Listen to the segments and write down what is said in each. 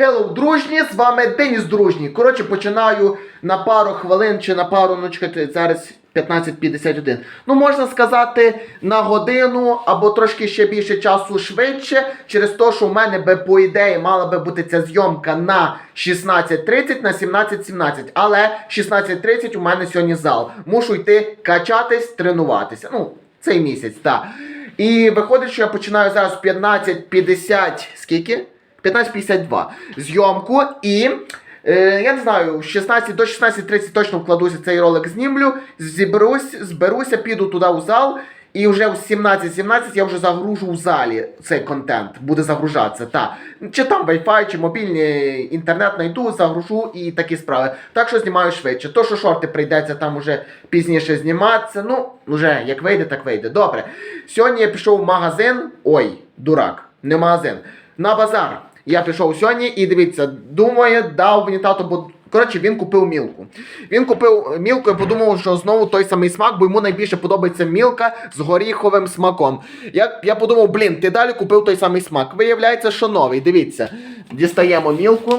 Hello, дружні, з вами Деніс Дружній. Коротше, починаю на пару хвилин чи на пару, ну чекайте, зараз 15.51. Ну, можна сказати, на годину або трошки ще більше часу швидше, через те, що в мене би, по ідеї, мала би бути ця зйомка на 16.30, на 17.17. Але 16.30 у мене сьогодні зал. Мушу йти качатись, тренуватися. Ну, цей місяць, так. І виходить, що я починаю зараз 15.50. Скільки? 15.52 зйомку і. Е, я не знаю, 16 до 16.30 точно вкладуся цей ролик знімлю, зіберусь, зберуся, піду туди у зал, і вже в 17.17 я вже загружу в залі цей контент, буде загружатися. Та. Чи там Wi-Fi, чи мобільний інтернет знайду, загружу і такі справи. Так що знімаю швидше. То, що шорти прийдеться там уже пізніше зніматися, ну, вже як вийде, так вийде. Добре. Сьогодні я пішов в магазин. Ой, дурак, не магазин. На базар. Я пішов сьогодні і дивіться, думає, дав мені тато, бо коротше він купив мілку. Він купив мілку і подумав, що знову той самий смак, бо йому найбільше подобається мілка з горіховим смаком. Я, я подумав, блін, ти далі купив той самий смак. Виявляється, що новий. Дивіться, дістаємо мілку.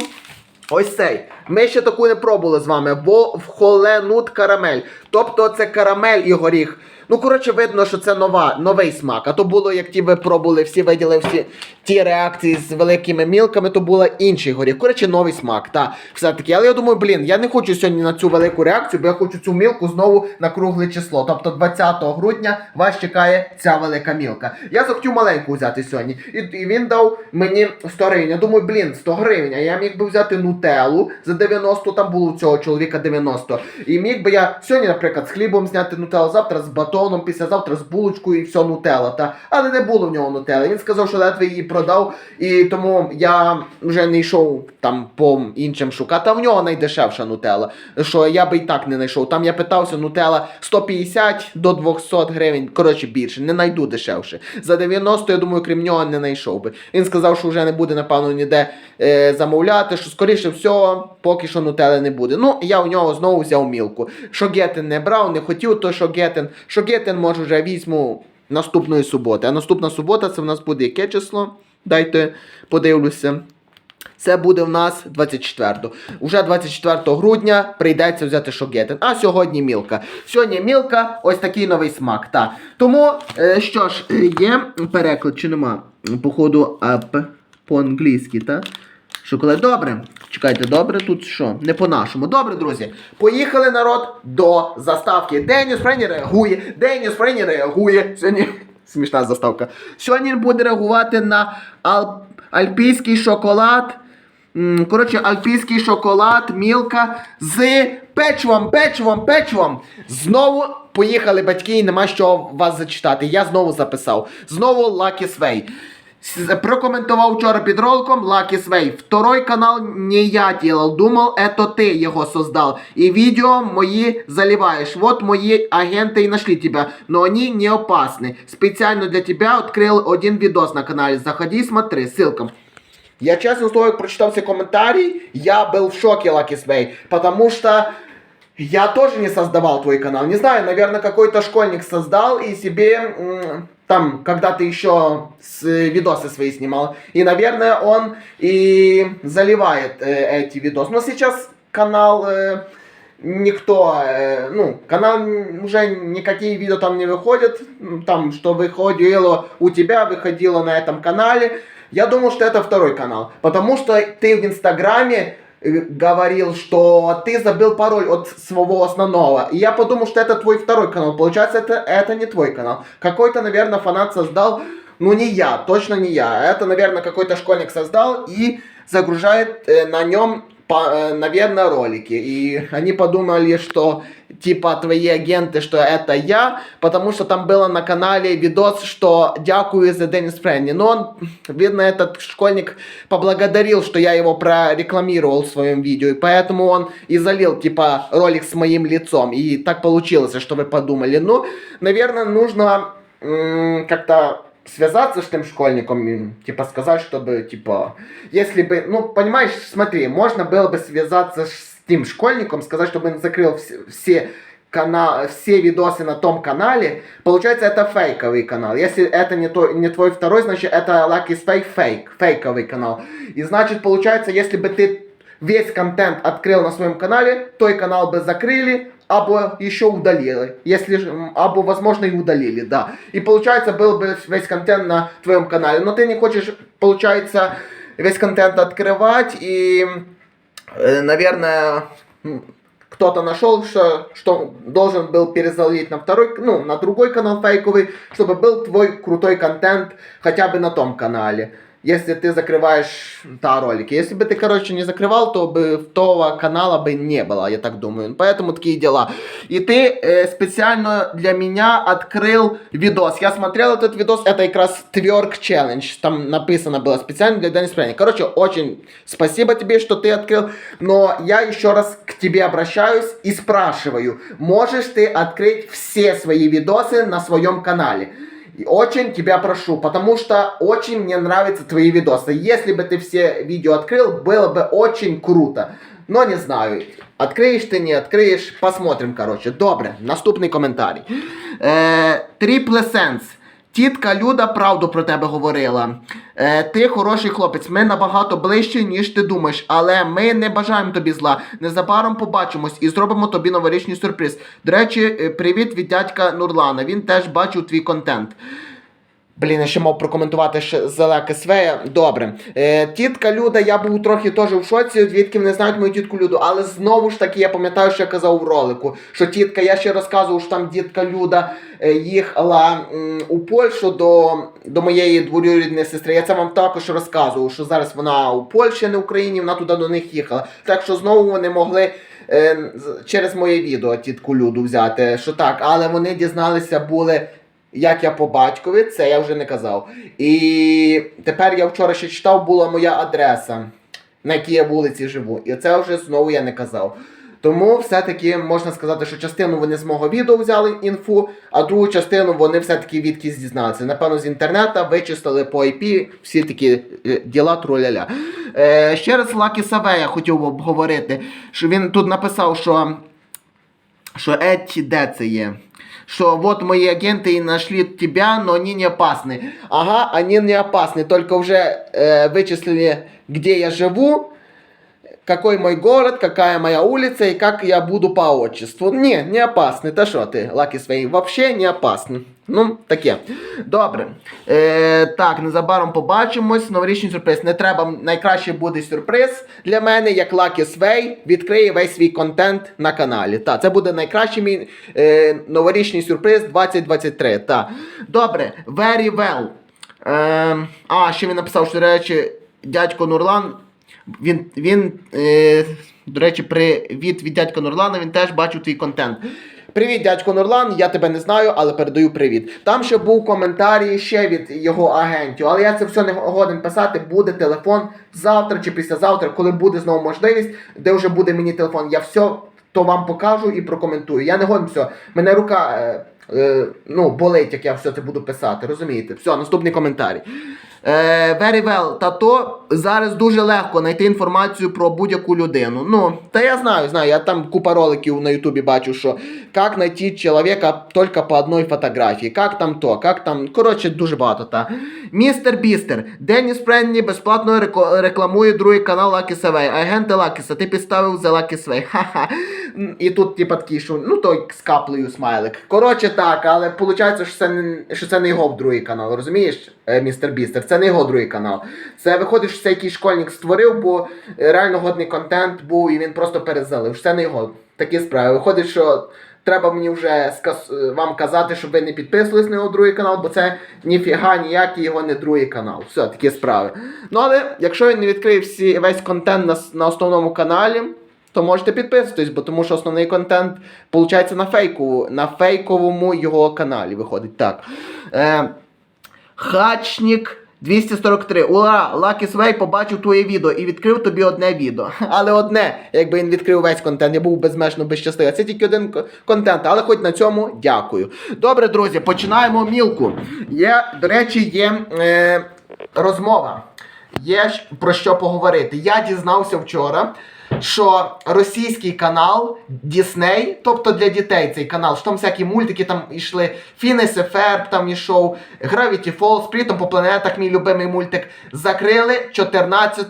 Ось цей. Ми ще таку не пробували з вами. Вовхоленут карамель. Тобто це карамель і горіх. Ну, коротше, видно, що це нова, новий смак. А то було, як ті ви пробували, всі виділи всі ті реакції з великими мілками, то була інший горіх. Коротше, новий смак. Та, все-таки. Але я думаю, блін, я не хочу сьогодні на цю велику реакцію, бо я хочу цю мілку знову на кругле число. Тобто 20 грудня вас чекає ця велика мілка. Я захотів маленьку взяти сьогодні. І, і він дав мені 100 гривень. Я думаю, блін, 100 гривень. А я міг би взяти нутеллу за 90, там було у цього чоловіка 90. І міг би я сьогодні, наприклад, з хлібом зняти нутеллу, завтра з батоном, післязавтра з булочкою і все нутелла. Та? Але не було в нього нутелли. Він сказав, що ледве її продав, і тому я вже не йшов там по іншим шукати. А в нього найдешевша нутелла. Що я би і так не знайшов. Там я питався, нутелла 150 до 200 гривень. Коротше, більше, не найду дешевше. За 90, я думаю, крім нього не знайшов би. Він сказав, що вже не буде, напевно, ніде е, замовляти, що скоріше всього, поки що нутели не буде. Ну, я у нього знову взяв мілку. Що Гетен не брав, не хотів, то що Гетен. Що Гетен, може, вже візьму наступної суботи. А наступна субота це в нас буде яке число? Дайте подивлюся. Це буде в нас 24. Уже 24 грудня прийдеться взяти шогетен. А сьогодні мілка. Сьогодні мілка, ось такий новий смак. Та. Тому, е, що ж, е, є переклад чи нема? Походу, по-англійськи, так? Шоколад. Добре. Чекайте, добре, тут що? Не по-нашому. Добре, друзі. Поїхали народ до заставки. Деніс Френі реагує. Деніс Френі реагує. Сьогодні смішна заставка. Сьогодні буде реагувати на ал... альпійський шоколад. Коротше, альпійський шоколад, мілка з печивом, печивом, печивом. Знову поїхали батьки і нема що вас зачитати. Я знову записав. Знову Lucky Sway. Прокоментував вчора під роликом Lucky Sway. Второй канал не я делал, думал, это ты его создал. И видео мои заливаешь. Вот мои агенты и нашли тебя, но они не опасны. Специально для тебя открыл один видос на канале. Заходи, смотри, ссылка. Я честно слово, как прочитал все комментарии, я был в шоке, Lucky Sway, потому что я тоже не создавал твой канал. Не знаю, наверное, какой-то школьник создал и себе там когда-то еще с, видосы свои снимал. И, наверное, он и заливает э, эти видосы. Но сейчас канал э, никто, э, ну, канал уже никакие видео там не выходят. М, Там, что выходило у тебя, выходило на этом канале. Я думал, что это второй канал. Потому что ты в Инстаграме э, говорил, что ты забыл пароль от своего основного. И я подумал, что это твой второй канал. Получается, это, это не твой канал. Какой-то, наверное, фанат создал, ну не я, точно не я. Это, наверное, какой-то школьник создал и загружает э, на нем, наверное, ролики. И они подумали, что типа твои агенты, что это я, потому что там было на канале видос, что дякую за Денис Френни. Но он, видно, этот школьник поблагодарил, что я его прорекламировал в своем видео, и поэтому он и залил, типа, ролик с моим лицом. И так получилось, что вы подумали. Ну, наверное, нужно как-то связаться с тем школьником, типа, сказать, чтобы, типа, если бы, ну, понимаешь, смотри, можно было бы связаться с тем школьником, сказать, чтобы он закрыл все, все канал, все видосы на том канале, получается это фейковый канал. Если это не, то, не твой второй, значит это Lucky's Fake фейк, фейковый канал. И значит получается, если бы ты весь контент открыл на своем канале, той канал бы закрыли, або еще удалили. Если, або, возможно, и удалили, да. И получается, был бы весь контент на твоем канале. Но ты не хочешь, получается, весь контент открывать и, наверное, м, кто-то нашел, что, что должен был перезалить на второй, ну, на другой канал фейковый, чтобы был твой крутой контент хотя бы на том канале. Если ты закрываешь да, ролики. Если бы ты, короче, не закрывал, то бы того канала бы не было, я так думаю. Поэтому такие дела. И ты э, специально для меня открыл видос. Я смотрел этот видос, это как раз Twerk Challenge. Там написано было специально для Денис Пряник. Короче, очень спасибо тебе, что ты открыл. Но я еще раз к тебе обращаюсь и спрашиваю, можешь ты открыть все свои видосы на своем канале? И очень тебя прошу, потому что очень мне нравятся твои видосы. Если бы ты все видео открыл, было бы очень круто. Но не знаю, откриєш ти, не откриєш, посмотрим, короче. Добре, наступний коментарій. Е, Triple Sense. Тітка Люда правду про тебе говорила. Е, ти хороший хлопець, ми набагато ближче, ніж ти думаєш, але ми не бажаємо тобі зла. Незабаром побачимось і зробимо тобі новорічний сюрприз. До речі, е, привіт від дядька Нурлана. Він теж бачив твій контент. Блін, я ще мав прокоментувати ще Зелека Свея. Добре. Е, тітка Люда, я був трохи теж в шоці, звідки не знають мою тітку Люду. Але знову ж таки, я пам'ятаю, що я казав в ролику, що тітка, я ще розказував, що там тітка Люда е, їхала м, у Польщу до, до моєї двоюрідної сестри. Я це вам також розказував, що зараз вона у Польщі, а не в Україні, вона туди до них їхала. Так що знову вони могли. е, Через моє відео тітку Люду взяти, що так, але вони дізналися були як я по батькові, це я вже не казав. І тепер я вчора ще читав, була моя адреса, на якій я вулиці живу. І це вже знову я не казав. Тому все-таки можна сказати, що частину вони з мого відео взяли інфу, а другу частину вони все-таки відкись дізналися. Напевно, з інтернету вичислили по IP всі такі е, діла труляля. Е, ще раз Лакі Савея хотів би обговорити, що він тут написав, що что эти де це є Что вот мои агенты и нашли тебя, но они не опасны. Ага, они не опасны, только уже э, вычислили, где я живу, какой мой город, какая моя улица и как я буду по отчеству. Не, не опасны. Та що ти, Лаки свої, вообще не опасны. Ну, таке. Добре. Е, так, незабаром побачимось. Новорічний сюрприз. Не треба, найкраще буде сюрприз для мене, як Лакі Свей відкриє весь свій контент на каналі. Так, це буде найкращий мій е, новорічний сюрприз 2023. Так. Добре, very well. Е, а, ще він написав, що, речі, дядько Нурлан. Він, він е, до речі, привіт від дядька Нурлана, він теж бачив твій контент. Привіт, дядько Нурлан, я тебе не знаю, але передаю привіт. Там ще був коментарій ще від його агентів, але я це все не годен писати. Буде телефон завтра чи післязавтра, коли буде знову можливість, де вже буде мені телефон. Я все то вам покажу і прокоментую. Я не годен все. Мене рука е, е, ну, болить, як я все це буду писати. Розумієте? Все, наступний коментарій. Е, very well, та то зараз дуже легко знайти інформацію про будь-яку людину. Ну, та я знаю, знаю, я там купа роликів на Ютубі бачу, що як знайти чоловіка тільки по одній фотографії, як там то, як там. Коротше, дуже багато. Та. Містер Бістер, Деніс Френні безплатно рекламує другий канал Lucky Свей. Агенти Лакіса, ти підставив за Lucky Свей. Ха-ха. І тут, типа, такий, що, ну той з каплею смайлик. Коротше, так, але виходить, що це не, що це не його другий канал, розумієш, е, містер Бістер? Це не його другий канал. Це виходить, що це якийсь школьник створив, бо е, реально годний контент був, і він просто перезалив. Це не його. Такі справи. Виходить, що. Треба мені вже скас... е, вам казати, щоб ви не підписувались на його другий канал, бо це ніфіга ніякий його не другий канал. Все, такі справи. Ну але якщо він не відкриє всі, весь контент на, на основному каналі, то можете підписуватись, бо тому що основний контент виходить на фейку, на фейковому його каналі виходить. Так. Е, Хачник 243. Ура! Лакі Свей побачив твоє відео і відкрив тобі одне відео. Але одне, якби він відкрив весь контент, я був безмежно безщасливий. Це тільки один контент, але хоч на цьому дякую. Добре, друзі, починаємо мілку. Є, до речі, є е, розмова. Є про що поговорити. Я дізнався вчора. Що російський канал Disney, тобто для дітей цей канал, що там всякі мультики там йшли, Фінес Ферб там ішов, Falls, при тому по планетах, мій любимий мультик, закрили 14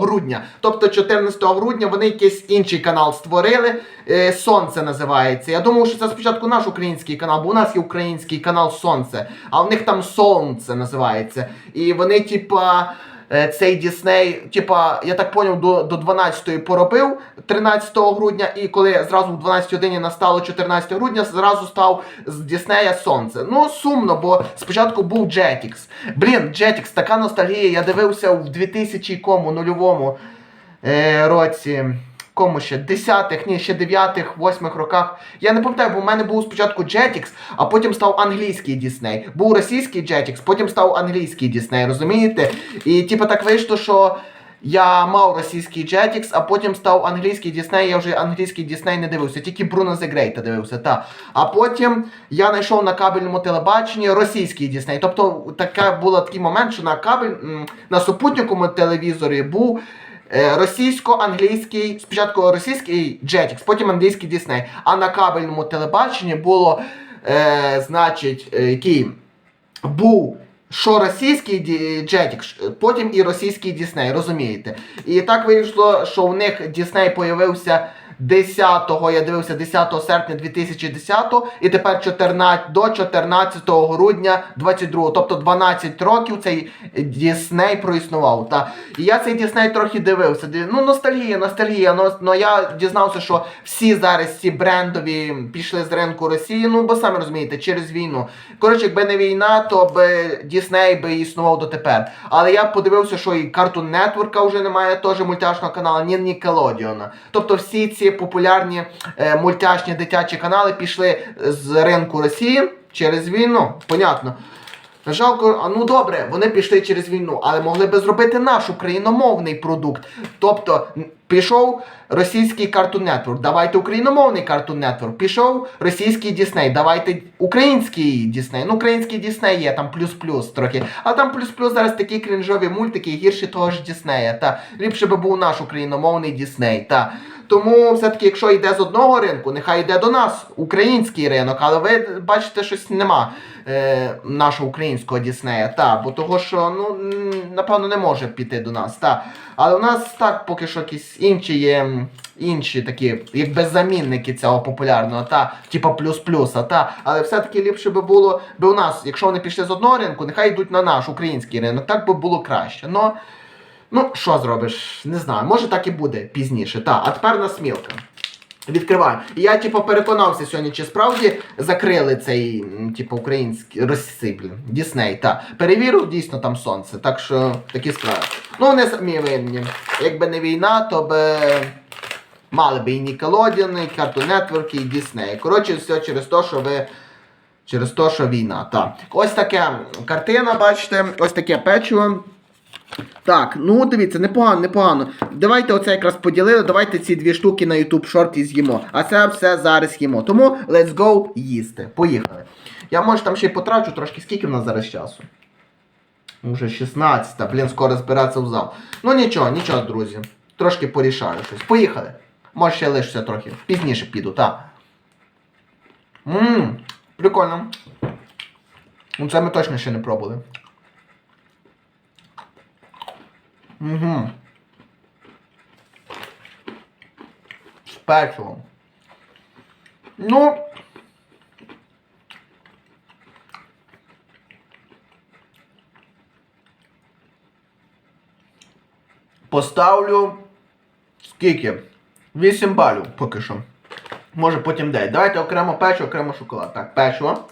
грудня. Тобто 14 грудня вони якийсь інший канал створили. е, Сонце називається. Я думав, що це спочатку наш український канал, бо у нас є український канал Сонце, а в них там Сонце називається. І вони, типа. Е, цей Дісней, типа, я так поняв, до, до 12-ї поробив 13 грудня, і коли зразу в 12 годині настало 14 грудня, зразу став з Діснея сонце. Ну, сумно, бо спочатку був Jetix. Блін, Jetix, така ностальгія. Я дивився в 2000 кому нульовому е, році. Кому ще? Десятих, ні, ще дев'ятих, восьмих роках. Я не пам'ятаю, бо в мене був спочатку Jetix, а потім став англійський Дісней. Був російський Jetix, потім став англійський Дісней, розумієте? І типу так вийшло, що я мав російський Jetix, а потім став англійський Дісней, я вже англійський Дісней не дивився, тільки Бруно Great дивився, та. А потім я знайшов на кабельному телебаченні російський Дісней. Тобто така була такий момент, що на кабель на супутниковому телевізорі був російсько-англійський, спочатку російський Jetix, потім англійський Дісней. А на кабельному телебаченні було, е, значить, е, який був що російський Jetix, потім і російський Дісней, розумієте? І так вийшло, що в них Дісней появився 10-го, я дивився 10 серпня 2010 і тепер 14, до 14 грудня 22 тобто 12 років цей Дісней проіснував. Та. І я цей Дісней трохи дивився. Ну, ностальгія, ностальгія. Ну, ну я дізнався, що всі зараз ці брендові пішли з ринку Росії, ну бо самі розумієте, через війну. Коротше, якби не війна, то би Дісней би існував дотепер. Але я подивився, що і Cartoon Network вже немає, теж мультяшного каналу, ні Nickelodeon. Тобто всі ці популярні е, мультяшні дитячі канали пішли з ринку Росії через війну. Понятно. Жалко, ну добре, вони пішли через війну, але могли би зробити наш україномовний продукт. Тобто пішов російський Cartoon Network, давайте україномовний Cartoon Network. Пішов російський Дісней, давайте український Дісней. Ну, український Дісней є, там плюс-плюс трохи. А там плюс-плюс зараз такі крінжові мультики, гірші того ж Діснея. Та ліпше би був наш україномовний Дісней. Та. Тому все-таки, якщо йде з одного ринку, нехай йде до нас, український ринок, але ви бачите, щось нема е, нашого українського Діснея. Та, бо того, що ну, напевно не може піти до нас. Та. Але у нас так поки що якісь інші є. Інші такі, як замінники цього популярного, та, типа плюс-плюса, та. Але все-таки ліпше би було би у нас, якщо вони пішли з одного ринку, нехай йдуть на наш український ринок, так би було краще. Но, ну, що зробиш? Не знаю, може так і буде пізніше. Та, а тепер на смілка. Відкриваю. І я, типу, переконався сьогодні, чи справді закрили цей, типу, український розсип, Дісней. Та. Перевірив, дійсно там сонце. Так що такі справи. Ну, вони самі винні. Якби не війна, то би мали би і Nickelodeon, і Cartoon Network, і Disney. Коротше, все через те, що ви. Через те, що війна. Так. Ось така картина, бачите, ось таке печиво. Так, ну дивіться, непогано, непогано. Давайте оце якраз поділили, давайте ці дві штуки на YouTube шорті з'їмо. А це все зараз їмо. Тому let's go їсти. Поїхали. Я може там ще й потрачу трошки, скільки в нас зараз часу? Уже 16, блін, скоро збиратися в зал. Ну нічого, нічого, друзі. Трошки порішаю щось. Поїхали. Може ще лишиться трохи. Пізніше піду, так. Ммм, прикольно. Ну це ми точно ще не пробували. Угу. З печивом. Ну. Поставлю. Скільки? 8 балів поки що. Може потім 9. Давайте окремо печиво, окремо шоколад. Так, печиво.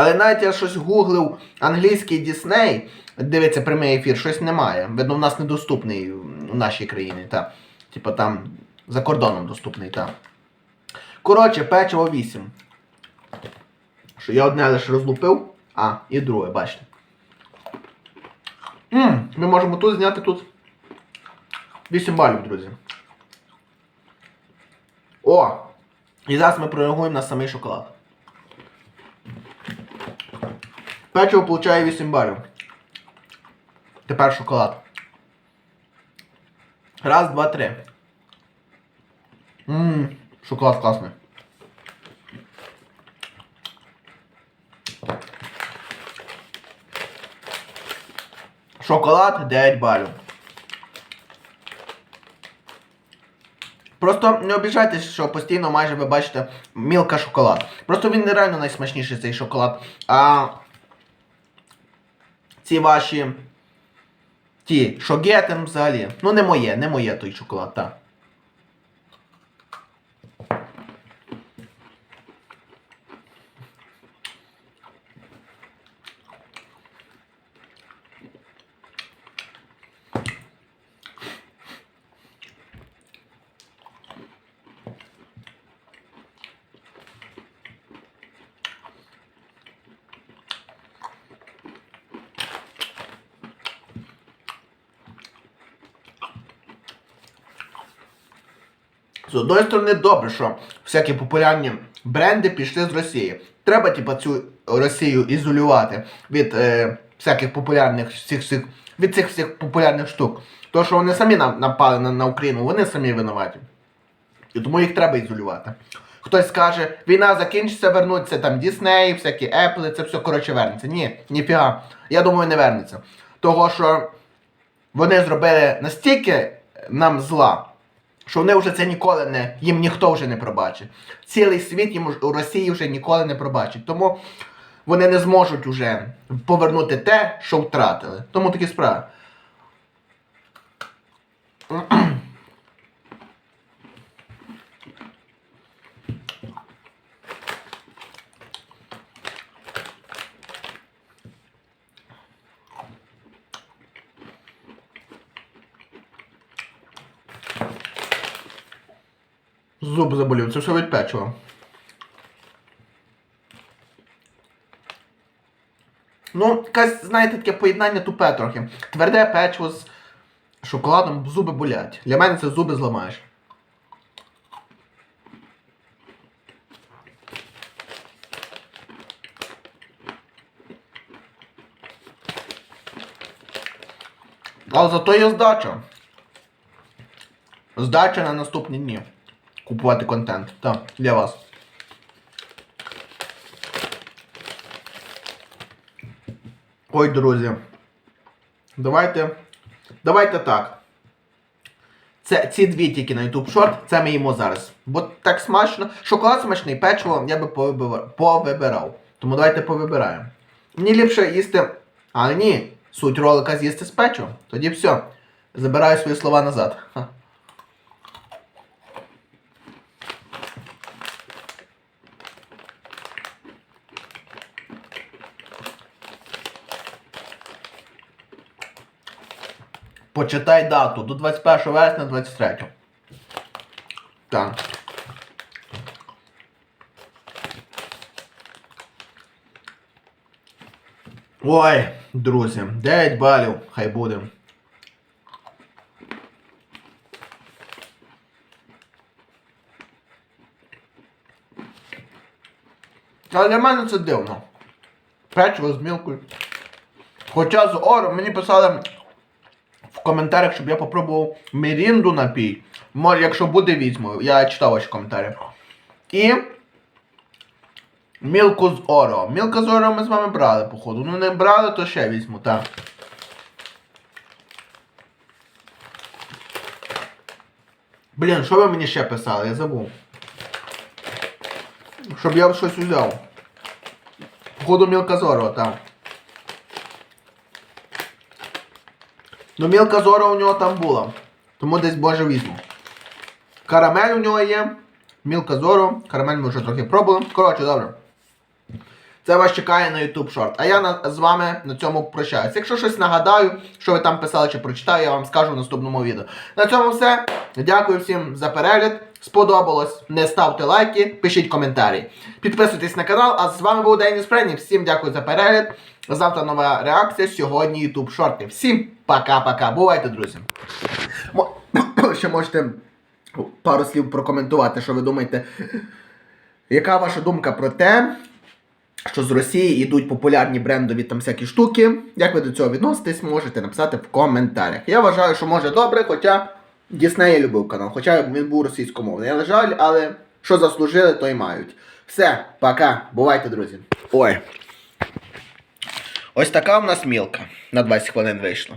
Але навіть я щось гуглив англійський Дісней, дивиться прямий ефір, щось немає. Видно, у нас недоступний у нашій країні, та. Типа там за кордоном доступний, та. Коротше, печиво 8. Що я одне лише розлупив, а, і друге, бачите. Ммм, ми можемо тут зняти тут 8 балів, друзі. О! І зараз ми прореагуємо на самий шоколад. Печиво получає 8 балів. Тепер шоколад. Раз, два, три. Ммм, шоколад класний. Шоколад 9 балів. Просто не обіжайтесь, що постійно майже ви бачите мілка шоколад. Просто він нереально найсмачніший цей шоколад. А ці ваші. Ті, що взагалі. Ну не моє, не моє той шоколад, так. З одної сторони, добре, що всякі популярні бренди пішли з Росії. Треба, типа, цю Росію ізолювати від е, всяких популярних всіх, всіх, від цих всіх популярних штук. Тому що вони самі напали на, на Україну, вони самі винуваті. І тому їх треба ізолювати. Хтось скаже, війна закінчиться, вернуться там Дісней, всякі Apple, це все коротше вернеться. Ні, ніфіга. Я думаю, не вернеться. Того, що вони зробили настільки нам зла, що вони вже це ніколи не, їм ніхто вже не пробачить. Цілий світ їм у Росії вже ніколи не пробачить. Тому вони не зможуть уже повернути те, що втратили. Тому такі справи. Все від печива. Ну, якась, знаєте, таке поєднання тупе трохи. Тверде печиво з шоколадом, зуби болять. Для мене це зуби зламаєш. Але зато є здача. Здача на наступні дні. Купувати контент. Так, для вас. Ой, друзі. Давайте. Давайте так. Це ці дві тільки на YouTube Short, це ми їмо зараз. Бо так смачно. Шоколад смачний, печиво я би повибирав. Тому давайте повибираємо. Мені ліпше їсти. А ні, суть ролика з'їсти з печивом. Тоді все. Забираю свої слова назад. Ха. Почитай дату до 21 вересня 23. Так. Ой, друзі, 9 балів, хай буде. Але для мене це дивно. Печиво з мілкою. Хоча з Оро мені писали в коментарях, щоб я попробував Мірінду напій. Може, якщо буде, візьму. Я читав ваші коментарі. І. Мілку з Оро. Мілка з Оро ми з вами брали, походу. Ну не брали, то ще візьму, так. Блін, що ви мені ще писали? Я забув. Щоб я щось взяв. Походу Мілка з Оро, так. Ну, мілка зора у нього там була. Тому десь боже візьму. Карамель у нього є. Мілка зоро. Карамель ми вже трохи пробували. Коротше, добре. Це вас чекає на YouTube Short. А я на, з вами на цьому прощаюся. Якщо щось нагадаю, що ви там писали чи прочитаю, я вам скажу в наступному відео. На цьому все. Дякую всім за перегляд. Сподобалось. Не ставте лайки, пишіть коментарі. Підписуйтесь на канал, а з вами був Деніс Прені. Всім дякую за перегляд. Завтра нова реакція. Сьогодні YouTube шорти. Всім пока-пока. Бувайте, друзі. Ще можете пару слів прокоментувати, що ви думаєте. Яка ваша думка про те, що з Росії йдуть популярні брендові там всякі штуки. Як ви до цього відноситесь, можете написати в коментарях. Я вважаю, що може добре, хоча Дісней я любив канал, хоча він був російськомовний. Але жаль, але що заслужили, то й мають. Все, пока, бувайте, друзі. Ой. Ось така в нас мілка. На 20 хвилин вийшло.